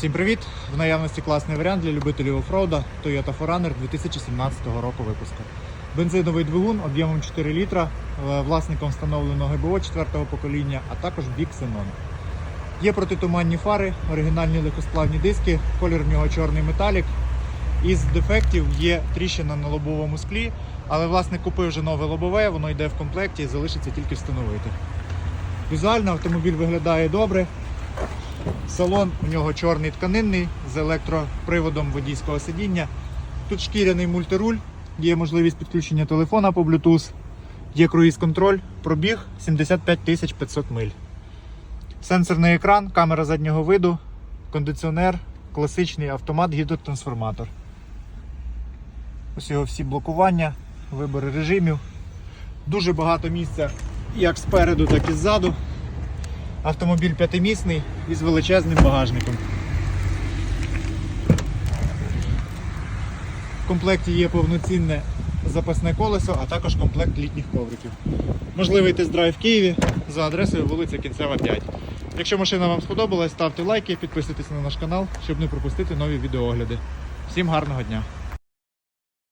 Всім привіт! В наявності класний варіант для любителів оффроуда Toyota 4Runner 2017 року випуску. Бензиновий двигун об'ємом 4 літра, е, власником встановлено ГБО 4-го покоління, а також бік Xenon. Є протитуманні фари, оригінальні легкосплавні диски, колір в нього чорний металік. Із дефектів є тріщина на лобовому склі, але власник купив вже нове лобове, воно йде в комплекті і залишиться тільки встановити. Візуально автомобіль виглядає добре. Салон у нього чорний тканинний з електроприводом водійського сидіння. Тут шкіряний мультируль, є можливість підключення телефона по Bluetooth, є круїз-контроль, пробіг 75 500 миль. Сенсорний екран, камера заднього виду, кондиціонер, класичний автомат, гідротрансформатор. Ось його всі блокування, вибори режимів. Дуже багато місця як спереду, так і ззаду. Автомобіль п'ятимісний із величезним багажником. В комплекті є повноцінне запасне колесо, а також комплект літніх ковриків. Можливий тест-драйв в Києві за адресою вулиця Кінцева 5. Якщо машина вам сподобалась, ставте лайки, підписуйтесь на наш канал, щоб не пропустити нові відеоогляди. Всім гарного дня!